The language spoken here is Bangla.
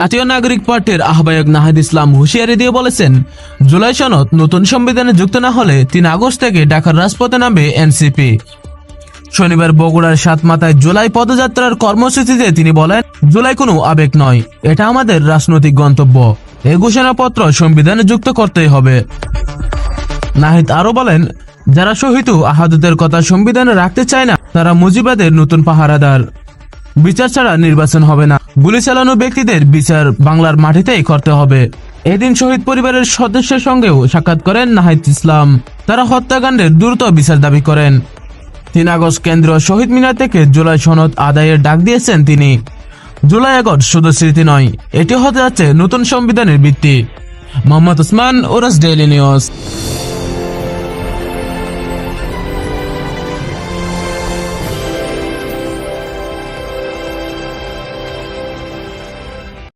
জাতীয় নাগরিক পার্টির আহ্বায়ক নাহিদ ইসলাম হুঁশিয়ারি দিয়ে বলেছেন, জুলাই সনদ নতুন সংবিধানে যুক্ত না হলে তিন আগস্ট থেকে ঢাকার রাজপথে নামবে এনসিপি। শনিবার বগুড়ার সাতমাথায় জুলাই পদযাত্রার কর্মসূচিতে তিনি বলেন, জুলাই কোনো আবেগ নয়, এটা আমাদের রাজনৈতিক গন্তব্য। এই ঘোষণাপত্র সংবিধানে যুক্ত করতেই হবে। নাহিদ আরও বলেন, যারা শহীদ আহাদুদের কথা সংবিধানে রাখতে চায় না, তারা মুজিবাদের নতুন পাহারাদার। বিচার ছাড়া নির্বাচন হবে না। গুলি চালানো ব্যক্তিদের বিচার বাংলার মাটিতেই করতে হবে। এদিন শহীদ পরিবারের সদস্যের সঙ্গেও সাক্ষাৎ করেন নাহিদ ইসলাম। তারা হত্যাকাণ্ডের দ্রুত বিচার দাবি করেন। তিন আগস্ট কেন্দ্রীয় শহীদ মিনার থেকে জুলাই সনদ আদায়ের ডাক দিয়েছেন তিনি। জুলাই আগস্ট শুধু স্মৃতি নয়, এটি হতে যাচ্ছে নতুন সংবিধানের ভিত্তি। মোহাম্মদ ওসমান ওরাস ডেইলি নিউজ।